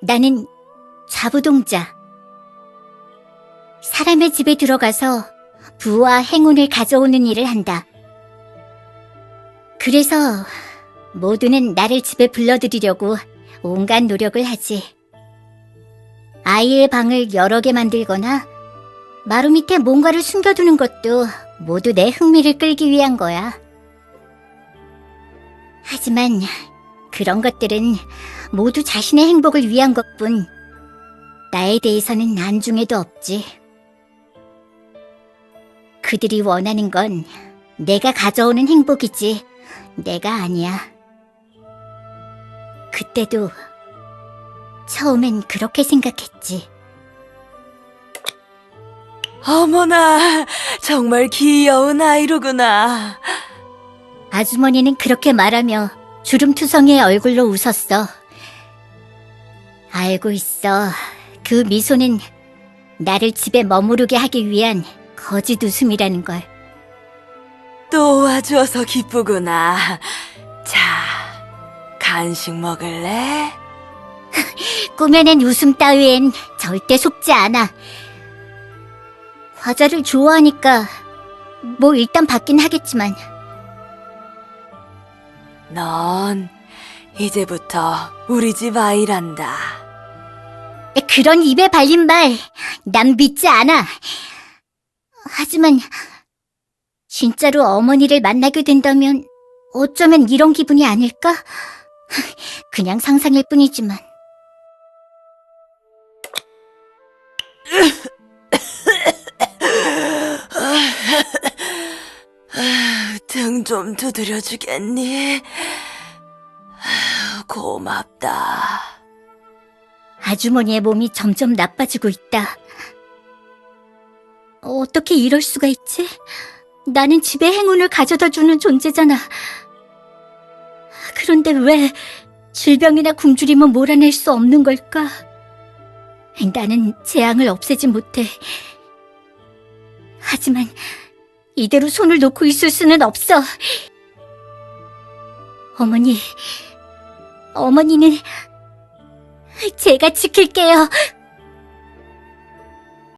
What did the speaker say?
나는 자부동자. 사람의 집에 들어가서 부와 행운을 가져오는 일을 한다. 그래서 모두는 나를 집에 불러들이려고 온갖 노력을 하지. 아이의 방을 여러 개 만들거나 마루 밑에 뭔가를 숨겨두는 것도 모두 내 흥미를 끌기 위한 거야. 하지만 그런 것들은 모두 자신의 행복을 위한 것뿐 나에 대해서는 안중에도 없지. 그들이 원하는 건 내가 가져오는 행복이지 내가 아니야. 그때도 처음엔 그렇게 생각했지. 어머나, 정말 귀여운 아이로구나. 아주머니는 그렇게 말하며 주름투성이의 얼굴로 웃었어. 알고 있어. 그 미소는 나를 집에 머무르게 하기 위한 거짓 웃음이라는 걸. 또 와주어서 기쁘구나. 자, 간식 먹을래? 꾸며낸 웃음 따위엔 절대 속지 않아. 과자를 좋아하니까 뭐 일단 받긴 하겠지만 넌 이제부터 우리 집 아이란다. 그런 입에 발린 말 난 믿지 않아. 하지만 진짜로 어머니를 만나게 된다면 어쩌면 이런 기분이 아닐까? 그냥 상상일 뿐이지만 등 좀 두드려 주겠니? 고맙다. 아주머니의 몸이 점점 나빠지고 있다. 어떻게 이럴 수가 있지? 나는 집에 행운을 가져다 주는 존재잖아. 그런데 왜 질병이나 굶주림은 몰아낼 수 없는 걸까? 나는 재앙을 없애지 못해. 하지만 이대로 손을 놓고 있을 수는 없어. 어머니, 어머니는 제가 지킬게요.